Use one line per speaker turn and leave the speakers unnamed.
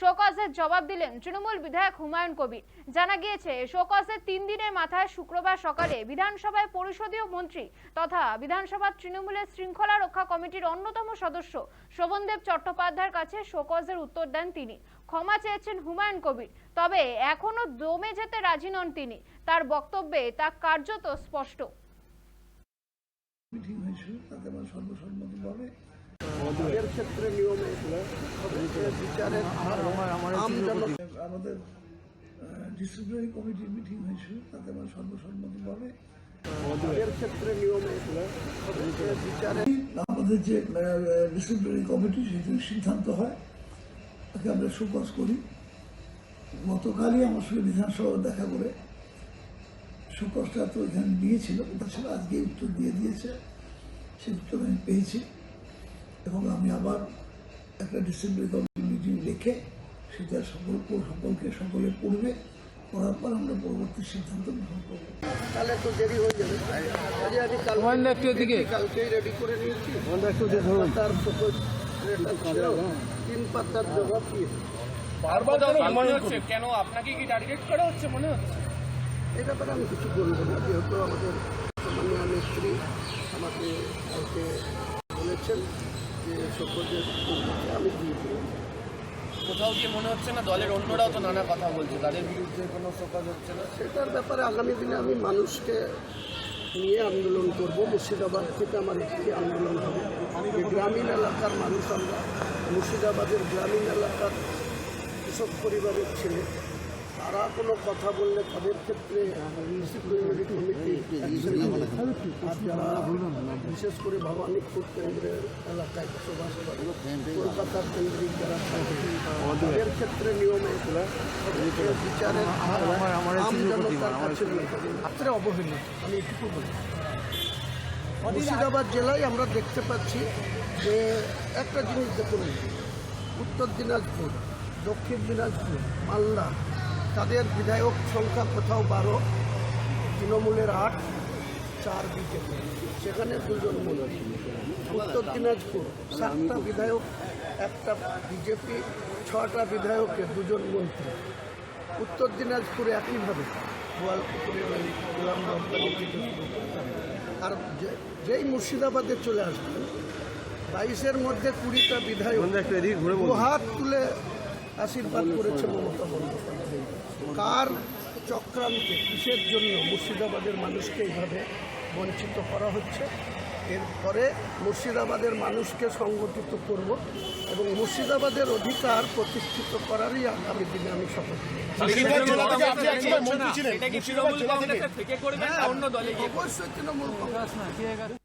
শোকজের জবাব দিলেন তৃণমূল বিধায়ক হুমায়ুন কবির। জানা গিয়েছে, শোকজের তিন দিনের মাথায় শুক্রবার সকালে বিধানসভায় পরিষদীয় মন্ত্রী তথা বিধানসভার তৃণমূলের শৃঙ্খলা রক্ষা কমিটির অন্যতম সদস্য শোভনদেব চট্টোপাধ্যায়ের কাছে শোকজের উত্তর দেন তিনি। ক্ষমা চেয়েছেন হুমায়ুন কবির, তবে এখনও দমে যেতে রাজি নন তিনি। তার বক্তব্যে তা কার্যত স্পষ্ট।
মিটিং হয়েছিল, তাতে আমার সর্বসম্মতিভাবে
এর ক্ষেত্রে নিয়ম বিচারের
আমাদের ডিসিপ্লিনারি কমিটির মিটিং হয়েছিল তাতে আমার সর্বসম্মতিভাবে আমাদের যে ডিসিপ্লিনারি কমিটি সেটি সিদ্ধান্ত হয়। তাকে আমরা সুপাস করি। গতকালই আমার সঙ্গে বিধানসভা দেখা করে সুপাসটা তো এখানে নিয়েছিল ছিল আজকে উত্তর দিয়ে দিয়েছে সেই উত্তর আমি পেয়েছি। এবং আমি আবার একটা ডিসিপ্লিনারি কমিটি মিটিং রেখে সেটা সকল সকলকে সকলে পড়বে পড়ার পর আমরা পরবর্তী সিদ্ধান্ত গ্রহণ করব।
তাহলে তো দেরি হয়ে যাবে। আমি কালকেই রেডি করে নিয়েছি। তার তিন পাতার জবাব দিয়ে
বারবার মনে হচ্ছে কেন আপনাকে কি টার্গেট করা হচ্ছে মনে হচ্ছে?
এই ব্যাপারে আমি কিছু বলব না যেহেতু আমাদের সম্মানীয় নেত্রী আমাকে কালকে বলেছেন। যে সভ্যদের আমি দিয়ে
কোথাও গিয়ে মনে হচ্ছে না দলের অন্যরাও তো নানা কথা বলছে, তাদের বিরুদ্ধে কোনো ফোকাস হচ্ছে না।
সেটার ব্যাপারে আগামী দিনে আমি মানুষকে নিয়ে আন্দোলন করব, মুর্শিদাবাদ থেকে আমার একটি আন্দোলন হবে। গ্রামীণ এলাকার মানুষ আমরা, মুর্শিদাবাদের গ্রামীণ এলাকার কৃষক পরিবারের ছেলে। তারা কোনো কথা বললে তাদের ক্ষেত্রে বিশেষ করে ভবানীপুর কেন্দ্রের এলাকায় বসবাস কলকাতার কেন্দ্রিক যারা তাদের ক্ষেত্রে নিয়ম অবহেলিত আমি এটুকু বলি। মুর্শিদাবাদ জেলায় আমরা দেখতে পাচ্ছি যে একটা জিনিস দেখুন, উত্তর দিনাজপুর, দক্ষিণ দিনাজপুর, মালদা তাদের বিধায়ক সংখ্যা কোথাও বারো তৃণমূলের আট চার বিজেপি। সেখানে দুজন মন্ত্রী উত্তর দিনাজপুর সাতটা বিধায়ক একটা বিজেপি ছটা বিধায়কের দুজন মন্ত্রী। উত্তর দিনাজপুরে একইভাবে। গোয়ালপুকুরের গোলাম রব্বানি থেকে শুরু আর যেই মুর্শিদাবাদে চলে আসবেন বাইশের মধ্যে কুড়িটা বিধায়ক হাত তুলে আশীর্বাদ করেছে মমতা বন্দ্যোপাধ্যায়। কার চক্রান্তে কিসের জন্য মুর্শিদাবাদের মানুষকে এইভাবে বঞ্চিত করা হচ্ছে? এরপরে মুর্শিদাবাদের মানুষকে সংগঠিত করব এবং মুর্শিদাবাদের অধিকার প্রতিষ্ঠিত করারই আগামী দিনে আমি শপথ নিই
এটা কি তৃণমূল কংগ্রেসের থেকে করবেন? না অন্য দলে গিয়ে
অবশ্যই তৃণমূল কংগ্রেস।